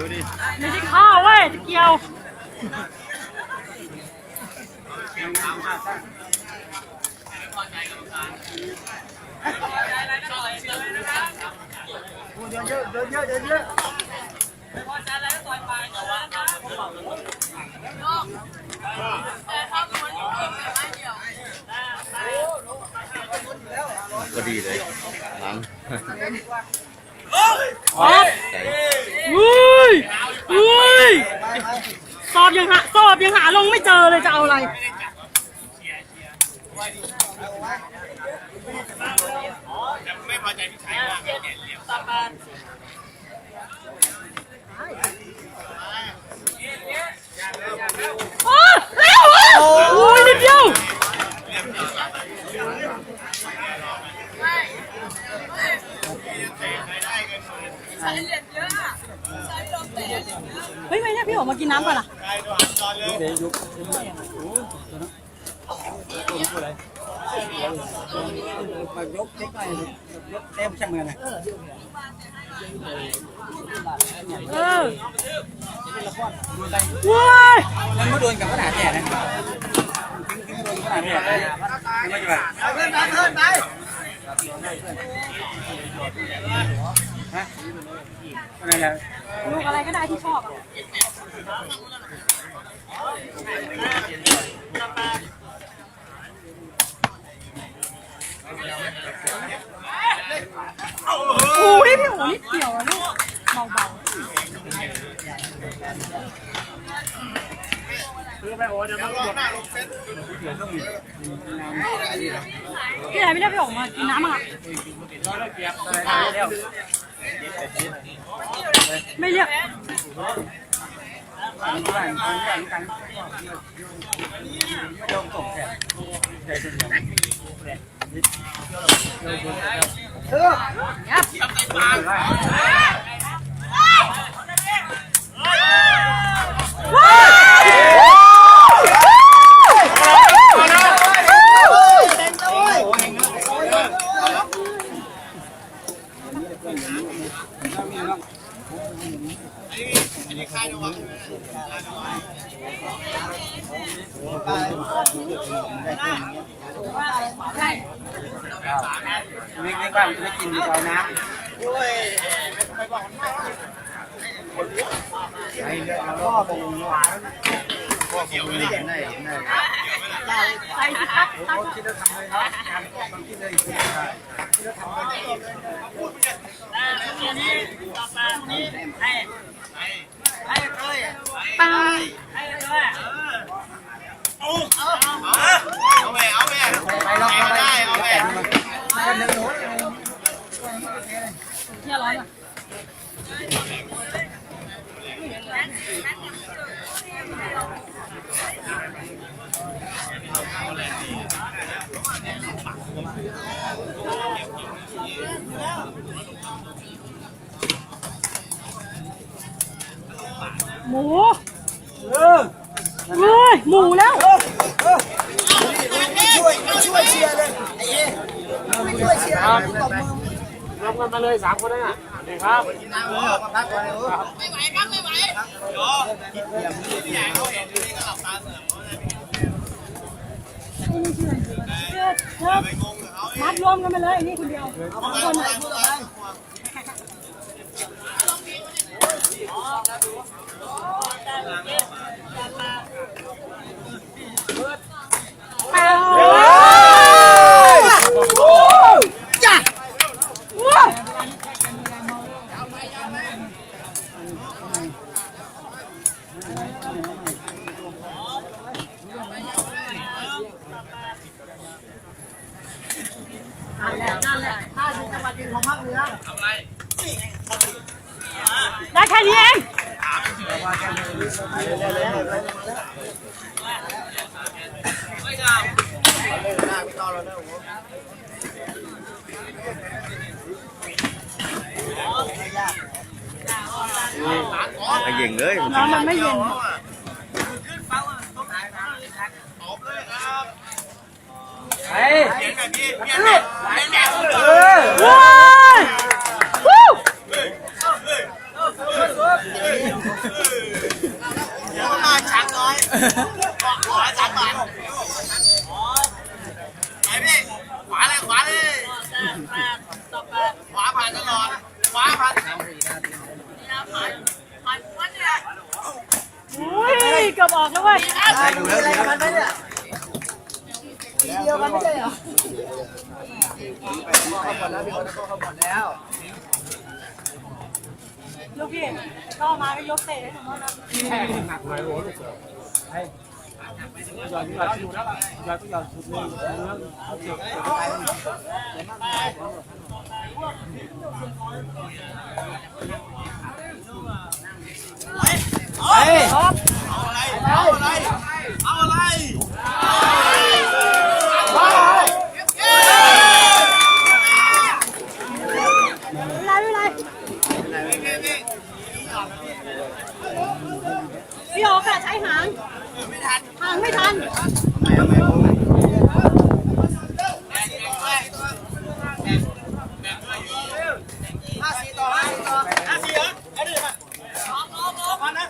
ไม่ใช่ข้าวเว้ยเกี่ยวเดินเยอะเดินเยอะเดินเยอะก็ดีเลยหลัง ครับอุ้ยอุ้ยสอบยังหาสอบยังหาลงไม่เจอเลยจะเอาอะไรไม่พอใจพี่ชายมากเนี่ยเลี้ยวตาบานอ้เร็วอะโอ้ยนิดเดียว เฮ้ยไม่เนี่ยพี่ออกมากินน้ำก่อนล่ะมายกเช็คหน่อยยกเต็มช่างเงินนะเออว้ายมันไม่โดนกับขนาดแก่นะทิ้งทิ้งโดนขนาดแก่ไม่ใช่แบบเพื่อนไปเพื่อนไป ฮะอะไรนะลูกอะไรก็ได้ที่ชอบอะโอ้ยพี่โอ๋นิดเดียวอะลูกเบาๆพี่ไหนไม่ได้พี่ออกมากินน้ำอะเรียวาอันนี้อันนี้กันยอมส่งแค่ใจสุดเออ ไม่ไม่บ้านไม่กินดีกว่าน้ำไอ้เรื่องพ่อตรงหวานพ่อเกี่ยวไม่ได้ได้ได้ใส่สิครับเขาคิดจะทำเลยนะทำความคิดเลยคิดจะทำเลยปัง เอาแม่เอาแม่ ไปลองไปเอาแม่มันเดินโน้ต เที่ยร้อนอะ หมูเฮ้ยหมูแล้วช่วยช่วยเชียร์เลยไอ้เอ๋ช่วยเชียร์ตบมือรับกันมาเลยสามคนนั่นน่ะนี่ครับนั่งเออมาพักก่อนเลยเออมัดรวมกันไปเลยนี่คนเดียวสองคนอะจ้ะว้า นั่นแหละนั่นแหละถ้าเป็นจังหวัดอื่นของภาคเหนือได้แค่นี้เอง ไอ้เย่งเลยมันน้ำมันไม่เย็นไอ้ นอนช้างน้อยขวาช้างหมาไปพี่ขวาเลยขวาเลยขวาผ่านตลอดขวาผ่านอุ้ยเกือบออกแล้วเว้ยอยู่แล้วอยู่แล้วเดียวกันไม่ใช่เหรอ ข้ามาก็ยกเตะให้ผมว่านะแค่หนักเลยโอ้โหไอ้ยอดยอดชุดแล้วยอดยอดชุดเลยเนื้อเขาเจ็บไป เอาอะไร ไม่เป็นไรไม่เป็นไรพี่โอ๊กอะใช้หางหางไม่ทัน ห้าสี่ต่อห้าสี่ต่อห้าสี่เหรอเอาดิมาสองสองพันนะ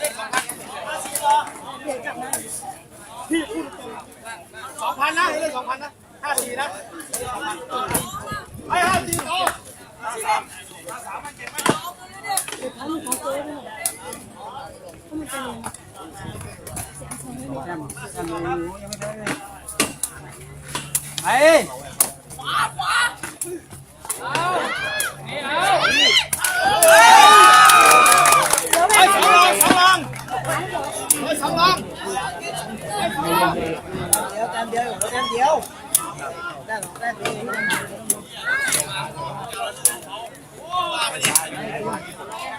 เลขสองพันห้าสี่ต่อพี่พูดตรง สองพันนะเลขสองพันนะห้าสี่นะไอ้ห้าสี่ต่อไอ้ไอ้สองรองสองรองไอ้สองรอง ยวแต้มเดียวแต้มเดียวแต้มแต้มเดียว